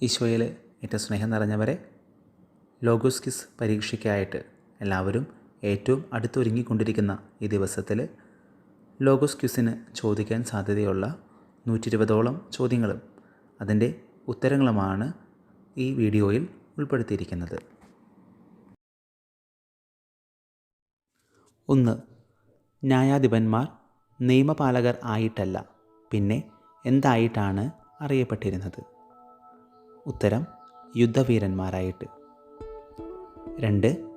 ഈശോയിൽ ഏറ്റവും സ്നേഹം നിറഞ്ഞവരെ ലോഗോസ് കിസ് പരീക്ഷയ്ക്കായിട്ട് എല്ലാവരും ഏറ്റവും അടുത്തൊരുങ്ങിക്കൊണ്ടിരിക്കുന്ന ഈ ദിവസത്തിൽ ലോഗോസ് ക്വിസിന് ചോദിക്കാൻ സാധ്യതയുള്ള നൂറ്റി ഇരുപതോളം ചോദ്യങ്ങളും അതിന്റെ ഉത്തരങ്ങളുമാണ് ഈ വീഡിയോയിൽ ഉൾപ്പെടുത്തിയിരിക്കുന്നത്. ഒന്ന് ന്യായാധിപന്മാർ നിയമപാലകർ ആയിട്ടല്ല പിന്നെ എന്തായിട്ടാണ് അറിയപ്പെട്ടിരുന്നത്? ഉത്തരം യുദ്ധവീരന്മാരായിട്ട്. രണ്ട്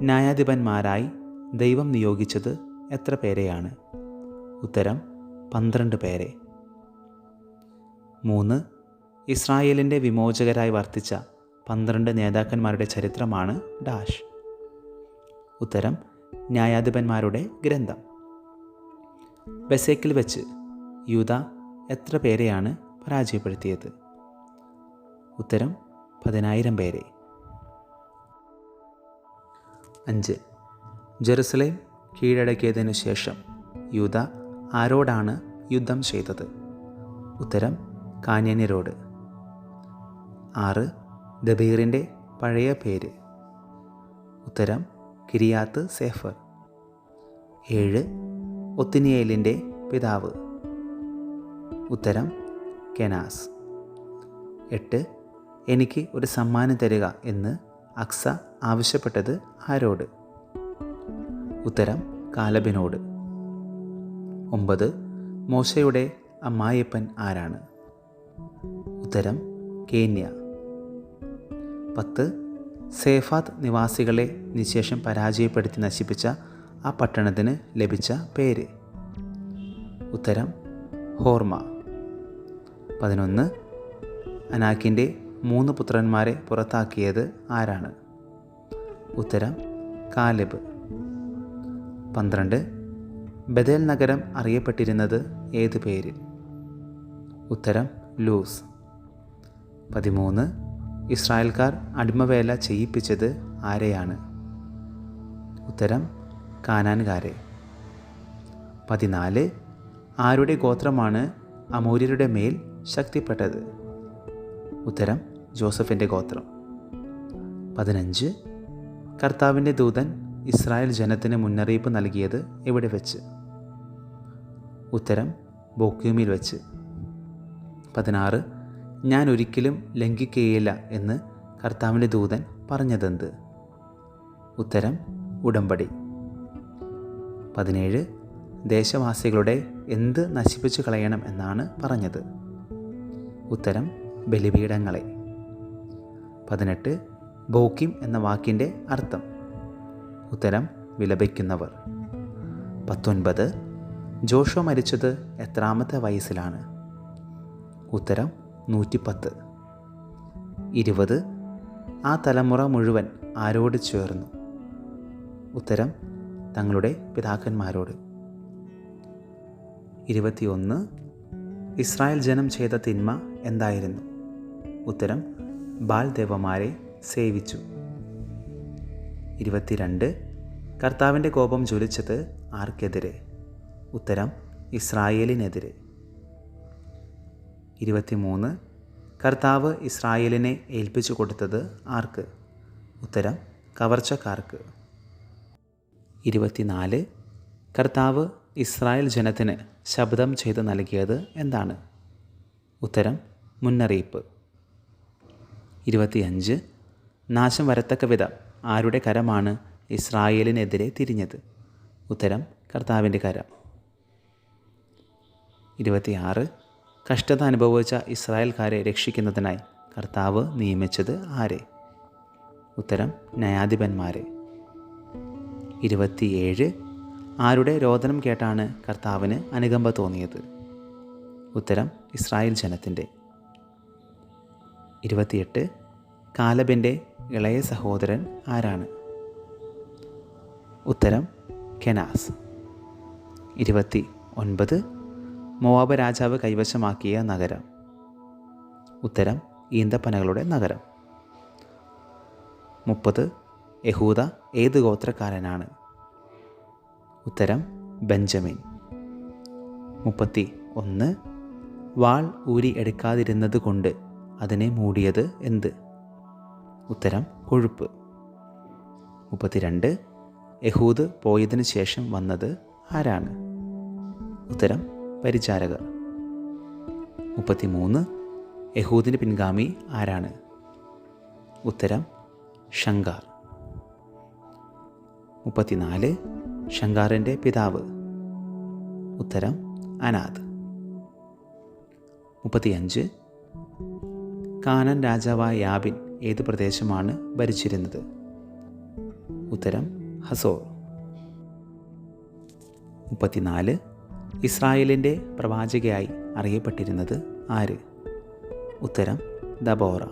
ന്യായാധിപന്മാരായി ദൈവം നിയോഗിച്ചത് എത്ര പേരെയാണ്? ഉത്തരം പന്ത്രണ്ട് പേരെ. മൂന്ന് ഇസ്രായേലിന്റെ വിമോചകരായി വർത്തിച്ച പന്ത്രണ്ട് നേതാക്കന്മാരുടെ ചരിത്രമാണ് ഡാഷ്. ഉത്തരം ന്യായാധിപന്മാരുടെ ഗ്രന്ഥം. ബസേക്കിൽ വെച്ച് യൂത എത്ര പേരെയാണ് പരാജയപ്പെടുത്തിയത്? ഉത്തരം പതിനായിരം പേരെ. അഞ്ച്. ജെറുസലേം കീഴടക്കിയതിനു ശേഷം യൂത ആരോടാണ് യുദ്ധം ചെയ്തത്? ഉത്തരം കാന്യന്യരോട് ആറ്. ദബീറിന്റെ പഴയ പേര്. ഉത്തരം കിരിയാത്ത് സേഫർ. ഏഴ്. ഒത്തിനിയേലിന്റെ പിതാവ്. ഉത്തരം കെനാസ്. എട്ട്. എനിക്ക് ഒരു സമ്മാനം തരിക എന്ന് അക്സ ആവശ്യപ്പെട്ടത് ആരോട്? ഉത്തരം കാലബിനോട്. ഒമ്പത് മോശയുടെ അമ്മായിയപ്പൻ ആരാണ്? ഉത്തരം കേന്യ. പത്ത് സേഫാത്ത് നിവാസികളെ നിശേഷം പരാജയപ്പെടുത്തി നശിപ്പിച്ച ആ പട്ടണത്തിന് ലഭിച്ച പേര്. ഉത്തരം ഹോർമ. പതിനൊന്ന് അനാക്കിന്റെ മൂന്ന് പുത്രന്മാരെ പുറത്താക്കിയത് ആരാണ്? ഉത്തരം കാലിബ്. പന്ത്രണ്ട് ബദേൽ നഗരം അറിയപ്പെട്ടിരുന്നത് ഏത് പേര് ഉത്തരം ലൂസ്. പതിമൂന്ന് ഇസ്രായേൽക്കാർ അടിമവേല ചെയ്യിപ്പിച്ചത് ആരെയാണ്? ഉത്തരം കാനാൻകാരെ. പതിനാല് ആരുടെ ഗോത്രമാണ് അമൂര്യരുടെ മേൽ ശക്തിപ്പെട്ടത്? ഉത്തരം ജോസഫിന്റെ ഗോത്രം. പതിനഞ്ച് കർത്താവിന്റെ ദൂതൻ ഇസ്രായേൽ ജനത്തിന് മുന്നറിയിപ്പ് നൽകിയത് എവിടെ വെച്ച്? ഉത്തരം ബോക്യൂമിൽ വെച്ച്. പതിനാറ് ഞാൻ ഒരിക്കലും ലംഘിക്കുകയില്ല എന്ന് കർത്താവിന്റെ ദൂതൻ പറഞ്ഞതെന്ത്? ഉത്തരം ഉടമ്പടി. പതിനേഴ് ദേശവാസികളുടെ എന്ത് നശിപ്പിച്ചു കളയണം എന്നാണ് പറഞ്ഞത്? ഉത്തരം ബലിപീഠങ്ങളെ. പതിനെട്ട് ബോക്കിം എന്ന വാക്കിന്റെ അർത്ഥം. ഉത്തരം വിലപിക്കുന്നവർ. പത്തൊൻപത് ജോഷോ മരിച്ചത് എത്രാമത്തെ വയസ്സിലാണ്. ഉത്തരം നൂറ്റിപ്പത്ത്. ഇരുപത് ആ തലമുറ മുഴുവൻ ആരോട് ചേർന്നു? ഉത്തരം തങ്ങളുടെ പിതാക്കന്മാരോട്. ഇരുപത്തിയൊന്ന് ഇസ്രായേൽ ജനം ചെയ്ത തിന്മ എന്തായിരുന്നു? ഉത്തരം ബാൽദേവന്മാരെ സേവിച്ചു. ഇരുപത്തിരണ്ട് കർത്താവിന്റെ കോപം ജ്വലിച്ചത് ആർക്കെതിരെ? ഉത്തരം ഇസ്രായേലിനെതിരെ. ഇരുപത്തിമൂന്ന് കർത്താവ് ഇസ്രായേലിനെ ഏൽപ്പിച്ചു കൊടുത്തത് ആർക്ക്? ഉത്തരം കവർച്ചക്കാർക്ക്. ഇരുപത്തിനാല് കർത്താവ് ഇസ്രായേൽ ജനത്തിന് ശബ്ദം ചെയ്ത് നൽകിയത് എന്താണ്? ഉത്തരം മുന്നറിയിപ്പ്. ഇരുപത്തിയഞ്ച്. നാശം വരത്തക്ക വിധം ആരുടെ കരമാണ് ഇസ്രായേലിനെതിരെ തിരിഞ്ഞത്? ഉത്തരം കർത്താവിന്റെ കരം. ഇരുപത്തിയാറ്. കഷ്ടത അനുഭവിച്ച ഇസ്രായേൽക്കാരെ രക്ഷിക്കുന്നതിനായി കർത്താവ് നിയമിച്ചത് ആരെ? ഉത്തരം ന്യായാധിപന്മാരെ. ഇരുപത്തിയേഴ്. ആരുടെ രോദനം കേട്ടാണ് കർത്താവിന് അനുകമ്പ തോന്നിയത്? ഉത്തരം ഇസ്രായേൽ ജനത്തിന്റെ. ഇരുപത്തിയെട്ട്. കാലബിന്റെ ഇളയ സഹോദരൻ ആരാണ്? ഉത്തരം കെനാസ്. ഇരുപത്തി ഒൻപത് മോവാബ് രാജാവ് കൈവശമാക്കിയ നഗരം. ഉത്തരം ഈന്തപ്പനകളുടെ നഗരം. മുപ്പത്. യഹൂദ ഏത് ഗോത്രക്കാരനാണ്? ഉത്തരം ബെഞ്ചമിൻ. മുപ്പത്തി ഒന്ന് വാൾ ഊരി എടുക്കാതിരുന്നത് കൊണ്ട് അതിനെ മൂടിയത് എന്ത്? ഉത്തരം കൊഴുപ്പ്. മുപ്പത്തിരണ്ട് യഹൂദ് പോയതിനു ശേഷം വന്നത് ആരാണ്? ഉത്തരം പരിചാരകർ. മുപ്പത്തിമൂന്ന് യഹൂദിന്റെ പിൻഗാമി ആരാണ്? ഉത്തരം ഷങ്കാർ മുപ്പത്തിനാല് ഷങ്കാറിന്റെ പിതാവ്. ഉത്തരം അനാഥ്. മുപ്പത്തിയഞ്ച് കാനൻ രാജാവായ യാബിൻ ഏത് പ്രദേശമാണ് ഭരിച്ചിരുന്നത്? ഉത്തരം ഹസോർ മുപ്പത്തിനാല് ഇസ്രായേലിന്റെ പ്രവാചകയായി അറിയപ്പെട്ടിരുന്നത് ആര്? ഉത്തരം ദബോറ.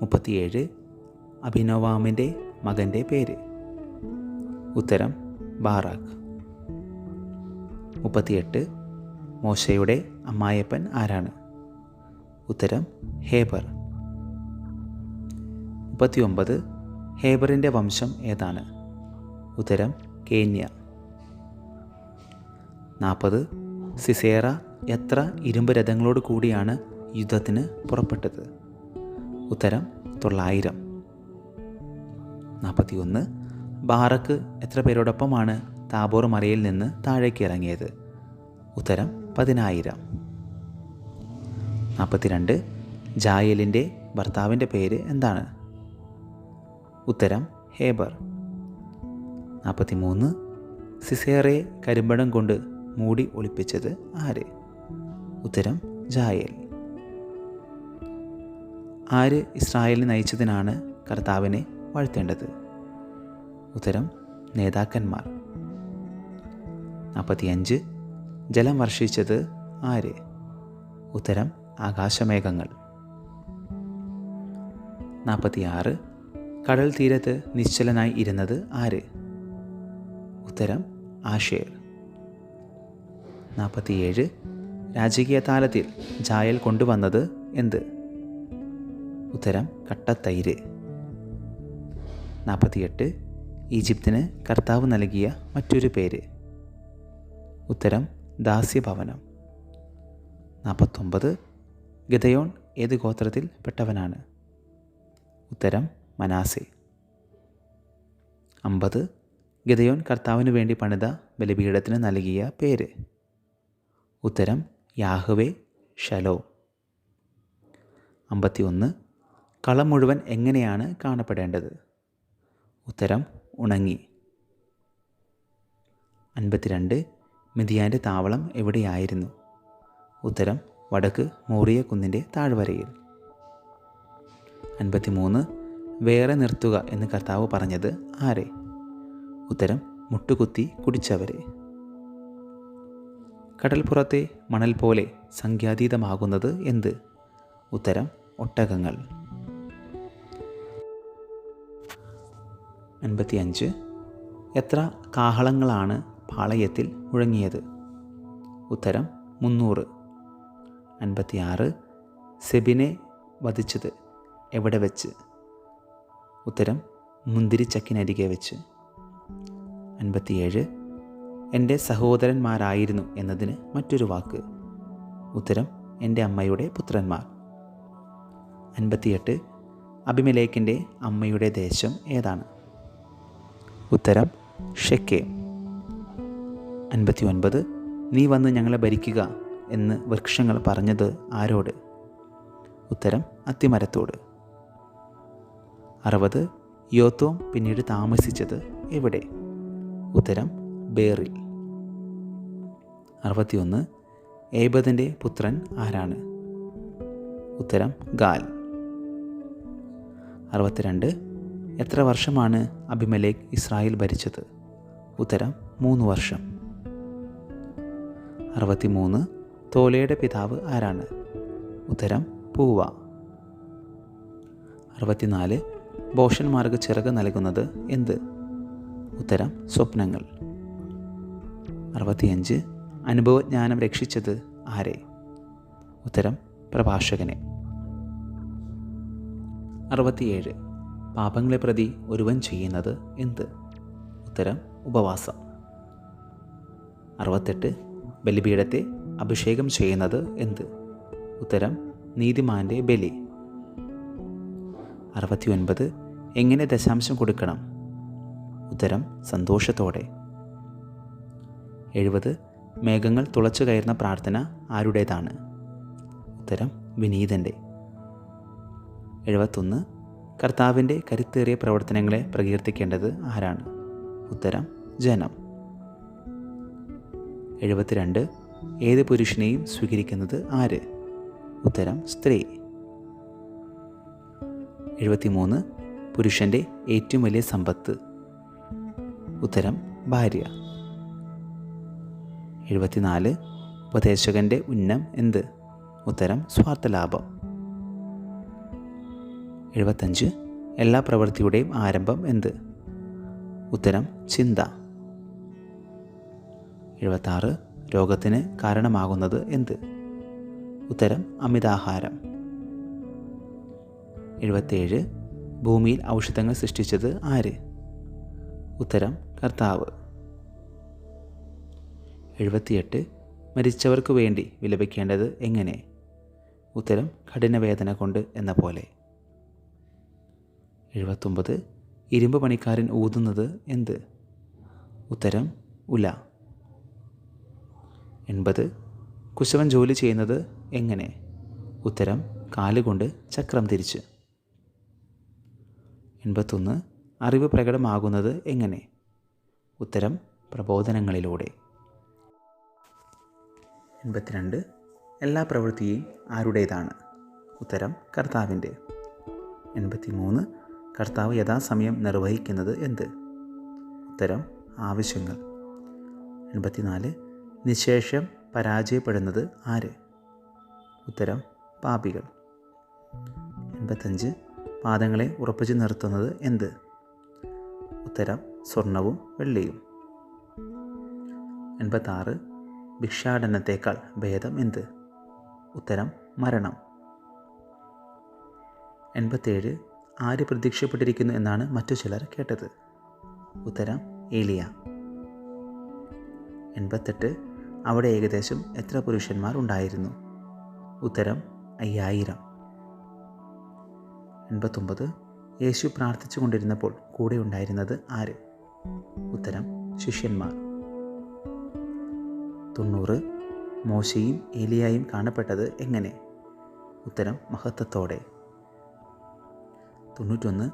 മുപ്പത്തിയേഴ് അഭിനവാമിന്റെ മകന്റെ പേര്. ഉത്തരം ബാറാഖ്. മുപ്പത്തിയെട്ട് മോശയുടെ അമ്മായപ്പൻ ആരാണ്? ഉത്തരം ഹേബർ. മുപ്പത്തിയൊമ്പത് ഹേബറിന്റെ വംശം ഏതാണ്? ഉത്തരം കേന്യ. നാൽപ്പത് സിസേറ എത്ര ഇരുമ്പ് രഥങ്ങളോട് കൂടിയാണ് യുദ്ധത്തിന് പുറപ്പെട്ടത്? ഉത്തരം തൊള്ളായിരം. നാൽപ്പത്തിയൊന്ന് ബാറക്ക് എത്ര പേരോടൊപ്പമാണ് താബോർ മലയിൽ നിന്ന് താഴേക്ക് ഇറങ്ങിയത്? ഉത്തരം പതിനായിരം. നാൽപ്പത്തിരണ്ട്. ജായലിന്റെ ഭർത്താവിന്റെ പേര് എന്താണ്? ഉത്തരം ഹേബർ. നാൽപ്പത്തിമൂന്ന്. സിസേറെ കരിമ്പടം കൊണ്ട് മൂടി ഒളിപ്പിച്ചത് ആര്? ഉത്തരം ജായൽ. ആര് ഇസ്രായേലിനെ നയിച്ചതിനാണ് കർത്താവിനെ വാഴ്ത്തേണ്ടത്? ഉത്തരം നേതാക്കന്മാർ. നാൽപ്പത്തിയഞ്ച്. ജലം വർഷിച്ചത് ആര്? ഉത്തരം ആകാശമേഘങ്ങൾ. നാൽപ്പത്തിയാറ് കടൽ തീരത്ത് നിശ്ചലനായി ഇരുന്നത് ആര്? ഉത്തരം ആഷേർ നാൽപ്പത്തിയേഴ് രാജകീയ താലത്തിൽ ജായൽ കൊണ്ടുവന്നത് എന്ത്? ഉത്തരം കട്ടത്തൈര്. നാൽപ്പത്തിയെട്ട് ഈജിപ്തിന് കർത്താവ് നൽകിയ മറ്റൊരു പേര്. ഉത്തരം ദാസ്യഭവനം. നാൽപ്പത്തൊമ്പത് ഗതയോൺ ഏത് ഗോത്രത്തിൽ പെട്ടവനാണ്? ഉത്തരം മനാസെ. അമ്പത് ഗതയോൻ കർത്താവിന് വേണ്ടി പണിത ബലിപീഠത്തിന് നൽകിയ പേര്. ഉത്തരം യാഹുവേ ഷലോ അമ്പത്തിയൊന്ന് കളം മുഴുവൻ എങ്ങനെയാണ് കാണപ്പെടേണ്ടത്? ഉത്തരം ഉണങ്ങി. അൻപത്തിരണ്ട് മിതിയാന്റെ താവളം എവിടെയായിരുന്നു? ഉത്തരം വടക്ക് മോറിയ കുന്നിന്റെ താഴ്വരയിൽ. അൻപത്തിമൂന്ന് വേറെ നിർത്തുക എന്ന് കർത്താവ് പറഞ്ഞത് ആരെ? ഉത്തരം മുട്ടുകുത്തി കുടിച്ചവരെ. കടൽപ്പുറത്തെ മണൽ പോലെ സംഖ്യാതീതമാകുന്നത് എന്ത്? ഉത്തരം ഒട്ടകങ്ങൾ. അൻപത്തിയഞ്ച് എത്ര കാഹളങ്ങളാണ് പാളയത്തിൽ മുഴങ്ങിയത്? ഉത്തരം മുന്നൂറ്. അൻപത്തിയാറ് സെബിനെ വധിച്ചത് എവിടെ വെച്ച്? ഉത്തരം മുന്തിരിച്ചക്കിനരികെ വെച്ച്. അൻപത്തിയേഴ് എന്റെ സഹോദരന്മാരായിരുന്നു എന്നതിന് മറ്റൊരു വാക്ക്. ഉത്തരം എന്റെ അമ്മയുടെ പുത്രന്മാർ. അൻപത്തിയെട്ട് അഭിമലേക്കിന്റെ അമ്മയുടെ ദേശം ഏതാണ്? ഉത്തരം ഷെക്കേ. അൻപത്തി ഒൻപത് നീ വന്ന് ഞങ്ങളെ ഭരിക്കുക. എന്ന് വൃക്ഷങ്ങൾ പറഞ്ഞത് ആരോട്? ഉത്തരം അത്തിമരത്തോട്. അറുപത് യോത്തോം പിന്നീട് താമസിച്ചത് എവിടെ? ഉത്തരം ബേറിൽ. അറുപത്തിയൊന്ന് ഏബദിന്റെ പുത്രൻ ആരാണ്? ഉത്തരം ഗാൽ. അറുപത്തിരണ്ട് എത്ര വർഷമാണ് അഭിമലേഖ് ഇസ്രായേൽ ഭരിച്ചത്? ഉത്തരം മൂന്ന് വർഷം. അറുപത്തിമൂന്ന് തോലയുടെ പിതാവ് ആരാണ്? ഉത്തരം പൂവ. അറുപത്തിനാല് ബോഷന്മാർക്ക് ചിറക് നൽകുന്നത് എന്ത്? ഉത്തരം സ്വപ്നങ്ങൾ. അറുപത്തിയഞ്ച് അനുഭവജ്ഞാനം രക്ഷിച്ചത് ആരെ? ഉത്തരം പ്രഭാഷകനെ. അറുപത്തിയേഴ് പാപങ്ങളെ പ്രതി ഒരുവൻ ചെയ്യുന്നത് എന്ത്? ഉത്തരം ഉപവാസം. അറുപത്തെട്ട് ബലിപീഠത്തെ അഭിഷേകം ചെയ്യുന്നത് എന്ത്? ഉത്തരം നീതിമാന്റെ ബലി. അറുപത്തി ഒൻപത് എങ്ങനെ ദശാംശം കൊടുക്കണം? ഉത്തരം സന്തോഷത്തോടെ. എഴുപത് മേഘങ്ങൾ തുളച്ചു കയറുന്ന പ്രാർത്ഥന ആരുടേതാണ്? ഉത്തരം വിനീതന്റെ എഴുപത്തൊന്ന് കർത്താവിന്റെ കരുത്തേറിയ പ്രവർത്തനങ്ങളെ പ്രകീർത്തിക്കേണ്ടത് ആരാണ്? ഉത്തരം ജനം. എഴുപത്തിരണ്ട് ഏത് പുരുഷനെയും സ്വീകരിക്കുന്നത് ആര്? ഉത്തരം സ്ത്രീ. എഴുപത്തിമൂന്ന് പുരുഷന്റെ ഏറ്റവും വലിയ സമ്പത്ത്. ഉത്തരം ഭാര്യ. എഴുപത്തിനാല് ഉപദേശകന്റെ ഉന്നം എന്ത്? ഉത്തരം സ്വാർത്ഥലാഭം. എഴുപത്തഞ്ച് എല്ലാ പ്രവൃത്തിയുടെയും ആരംഭം എന്ത്? ഉത്തരം ചിന്ത. എഴുപത്താറ് രോഗത്തിന് കാരണമാകുന്നത് എന്ത്? ഉത്തരം അമിതാഹാരം. എഴുപത്തേഴ് ഭൂമിയിൽ ഔഷധങ്ങൾ സൃഷ്ടിച്ചത് ആര്? ഉത്തരം കർത്താവ്. എഴുപത്തിയെട്ട് മരിച്ചവർക്ക് വേണ്ടി വിലപിക്കേണ്ടത് എങ്ങനെ? ഉത്തരം കഠിനവേദന കൊണ്ട് എന്ന പോലെ. എഴുപത്തൊമ്പത് ഇരുമ്പ് പണിക്കാരൻ ഊതുന്നത് എന്ത്? ഉത്തരം ഉല. എൺപത്. കുശവൻ ജോലി ചെയ്യുന്നത് എങ്ങനെ? ഉത്തരം കാലുകൊണ്ട് ചക്രം തിരിച്ച്. എൺപത്തൊന്ന്. അറിവ് പ്രകടമാകുന്നത് എങ്ങനെ? ഉത്തരം പ്രബോധനങ്ങളിലൂടെ. എൺപത്തിരണ്ട്. എല്ലാ പ്രവൃത്തിയും ആരുടേതാണ്? ഉത്തരം കർത്താവിന്റെ. എൺപത്തിമൂന്ന്. കർത്താവ് യഥാസമയം നിർവഹിക്കുന്നത് എന്ത്? ഉത്തരം ആവശ്യങ്ങൾ. എൺപത്തിനാല്. നിശേഷം പരാജയപ്പെടുന്നത് ആര്? ഉത്തരം പാപികൾ. എൺപത്തഞ്ച് പാദങ്ങളെ ഉറപ്പിച്ചു നിർത്തുന്നത് എന്ത്? ഉത്തരം സ്വർണവും വെള്ളിയും. എൺപത്താറ് ഭിക്ഷാടനത്തേക്കാൾ ഭേദം എന്ത്? ഉത്തരം മരണം. എൺപത്തേഴ് ആര് പ്രതീക്ഷപ്പെട്ടിരിക്കുന്നു എന്നാണ് മറ്റു ചിലർ കേട്ടത്. ഉത്തരം ഏലിയ. എൺപത്തെട്ട് അവിടെ ഏകദേശം എത്ര പുരുഷന്മാർ ഉണ്ടായിരുന്നു? ഉത്തരം അയ്യായിരം. എൺപത്തൊമ്പത്. യേശു പ്രാർത്ഥിച്ചു കൊണ്ടിരുന്നപ്പോൾ കൂടെ ഉണ്ടായിരുന്നത് ആര്? ഉത്തരം ശിഷ്യന്മാർ. തൊണ്ണൂറ്. മോശയും ഏലിയായും കാണപ്പെട്ടത് എങ്ങനെ? ഉത്തരം മഹത്വത്തോടെ. തൊണ്ണൂറ്റൊന്ന്.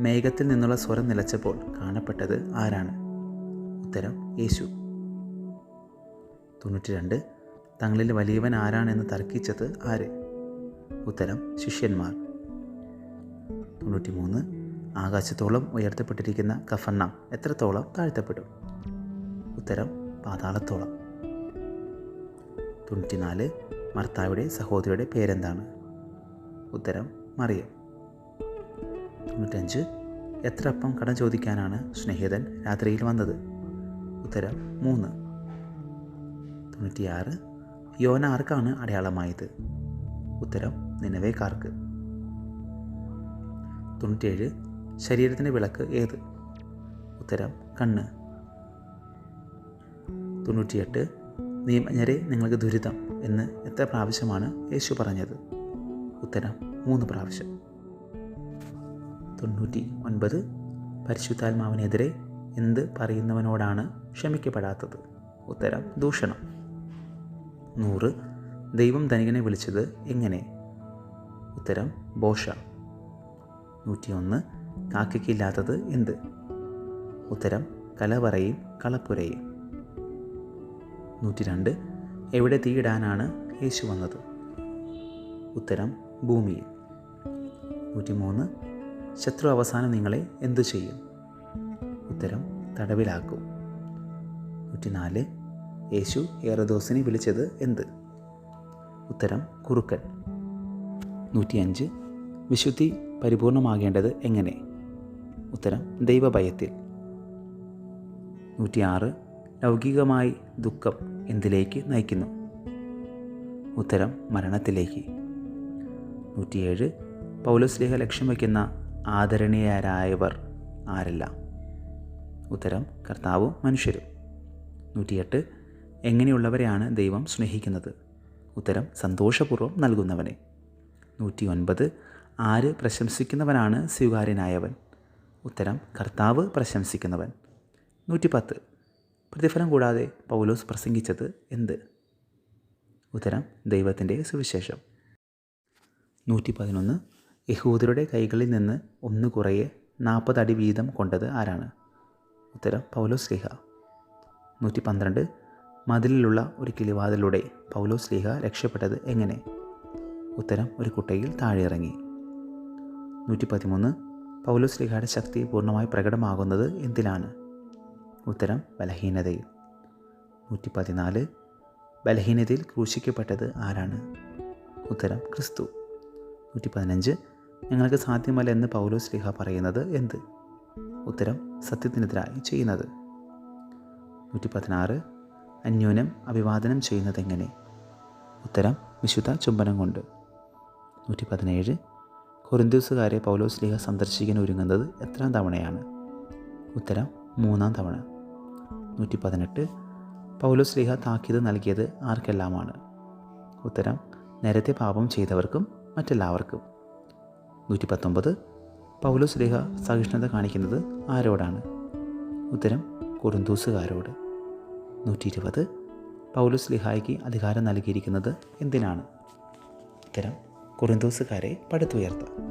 മേഘത്തിൽ നിന്നുള്ള സ്വരം നിലച്ചപ്പോൾ കാണപ്പെട്ടത് ആരാണ്? ഉത്തരം യേശു. തൊണ്ണൂറ്റി രണ്ട് തങ്ങളിൽ വലിയവൻ ആരാണെന്ന് തർക്കിച്ചത് ആര്? ഉത്തരം ശിഷ്യന്മാർ. തൊണ്ണൂറ്റി മൂന്ന് ആകാശത്തോളം ഉയർത്തപ്പെട്ടിരിക്കുന്ന കഫണ്ണ എത്രത്തോളം താഴ്ത്തപ്പെടും? ഉത്തരം പാതാളത്തോളം. തൊണ്ണൂറ്റിനാല്. മർത്താവിടെ സഹോദരിയുടെ പേരെന്താണ്? ഉത്തരം മറിയം. തൊണ്ണൂറ്റഞ്ച്. എത്ര അപ്പം കടം ചോദിക്കാനാണ് സ്നേഹിതൻ രാത്രിയിൽ വന്നത്? ഉത്തരം മൂന്ന്. തൊണ്ണൂറ്റിയാറ് യോന ആർക്കാണ് അടയാളമായത്? ഉത്തരം നിലവേക്കാർക്ക് തൊണ്ണൂറ്റിയേഴ്. ശരീരത്തിന്റെ വിളക്ക് ഏത്? ഉത്തരം കണ്ണ്. തൊണ്ണൂറ്റിയെട്ട്. നിയമജ്ഞരെ നിങ്ങൾക്ക് ദുരിതം എന്ന് എത്ര പ്രാവശ്യമാണ് യേശു പറഞ്ഞത്? ഉത്തരം മൂന്ന് പ്രാവശ്യം. തൊണ്ണൂറ്റി ഒൻപത് പരിശുദ്ധാത്മാവിനെതിരെ എന്ത് പറയുന്നവനോടാണ് ക്ഷമിക്കപ്പെടാത്തത്? ഉത്തരം ദൂഷണം. നൂറ്. ദൈവം ധനികനെ വിളിച്ചത് എങ്ങനെ? ഉത്തരം ബോഷ. നൂറ്റിയൊന്ന്. കാക്കയ്ക്കില്ലാത്തത് എന്ത്? ഉത്തരം കലവറയും കളപ്പുരയും. നൂറ്റി രണ്ട് എവിടെ തീയിടാനാണ് യേശു വന്നത്? ഉത്തരം ഭൂമിയിൽ. നൂറ്റിമൂന്ന്. ശത്രു അവസാനം നിങ്ങളെ എന്തു ചെയ്യും? ഉത്തരം തടവിലാക്കും. നൂറ്റിനാല്. യേശു ഏറദോസിനെ വിളിച്ചത് എന്ത്? ഉത്തരം കുറുക്കൻ. നൂറ്റിയഞ്ച്. വിശുദ്ധി പരിപൂർണമാകേണ്ടത് എങ്ങനെ? ഉത്തരം ദൈവഭയത്തിൽ. നൂറ്റിയാറ്. ലൗകികമായി ദുഃഖം എന്തിലേക്ക് നയിക്കുന്നു? ഉത്തരം മരണത്തിലേക്ക്. നൂറ്റിയേഴ്. പൗലോസ്ലേഹ ലക്ഷ്യം വയ്ക്കുന്ന ആദരണീയരായവർ ആരെല്ലാം? ഉത്തരം കർത്താവും മനുഷ്യരും. നൂറ്റിയെട്ട്. എങ്ങനെയുള്ളവരെയാണ് ദൈവം സ്നേഹിക്കുന്നത്? ഉത്തരം സന്തോഷപൂർവം നൽകുന്നവനെ. നൂറ്റി ഒൻപത് ആര് പ്രശംസിക്കുന്നവനാണ് സ്വീകാര്യനായവൻ? ഉത്തരം കർത്താവ് പ്രശംസിക്കുന്നവൻ. നൂറ്റി പത്ത് പ്രതിഫലം കൂടാതെ പൗലോസ് പ്രസംഗിച്ചത് എന്ത്? ഉത്തരം ദൈവത്തിന്റെ സുവിശേഷം. നൂറ്റി പതിനൊന്ന് യഹൂദരുടെ കൈകളിൽ നിന്ന് ഒന്ന് കുറയെ നാൽപ്പത് അടി വീതം കൊണ്ടത് ആരാണ്? ഉത്തരം പൗലോസ് ലിഹ നൂറ്റി പന്ത്രണ്ട് മതിലിലുള്ള ഒരു കിളിവാതിലൂടെ പൗലോസ് ലീഹ രക്ഷപ്പെട്ടത് എങ്ങനെ? ഉത്തരം ഒരു കുട്ടയിൽ താഴെ ഇറങ്ങി നൂറ്റി പതിമൂന്ന് പൗലോസ് ലീഹയുടെ ശക്തി പൂർണമായി പ്രകടമാകുന്നത് എന്തിലാണ്? ഉത്തരം ബലഹീനതയിൽ. നൂറ്റി പതിനാല് ബലഹീനതയിൽ ക്രൂശിക്കപ്പെട്ടത് ആരാണ്? ഉത്തരം ക്രിസ്തു. നൂറ്റി പതിനഞ്ച് ഞങ്ങൾക്ക് സാധ്യമല്ല എന്ന് പൗലോസ് ലിഹ പറയുന്നത് എന്ത്? ഉത്തരം സത്യത്തിനെതിരായി ചെയ്യുന്നത്. നൂറ്റി പതിനാറ് അന്യോന്യം അഭിവാദനം ചെയ്യുന്നത് എങ്ങനെ ഉത്തരം വിശുദ്ധ ചുംബനം കൊണ്ട്. നൂറ്റി പതിനേഴ് കൊറിന്ത്യസുകാരെ പൗലോസ് ലീഹ സന്ദർശിക്കാൻ ഒരുങ്ങുന്നത് എത്രാം തവണയാണ്? ഉത്തരം മൂന്നാം തവണ. നൂറ്റി പതിനെട്ട് പൗലോസ് ലീഹ താക്കീത് നൽകിയത് ആർക്കെല്ലാമാണ്? ഉത്തരം നേരത്തെ പാപം ചെയ്തവർക്കും മറ്റെല്ലാവർക്കും. നൂറ്റി പത്തൊമ്പത് പൗലോസ് ലീഹ സഹിഷ്ണുത കാണിക്കുന്നത് ആരോടാണ്? ഉത്തരം കുറുന്തൂസുകാരോട് നൂറ്റി ഇരുപത് പൗലുസ് ലിഹായ്ക്ക് അധികാരം നൽകിയിരിക്കുന്നത് എന്തിനാണ്? ഉത്തരം കുറിന്തോസുകാരെ പടുത്തുയർത്താം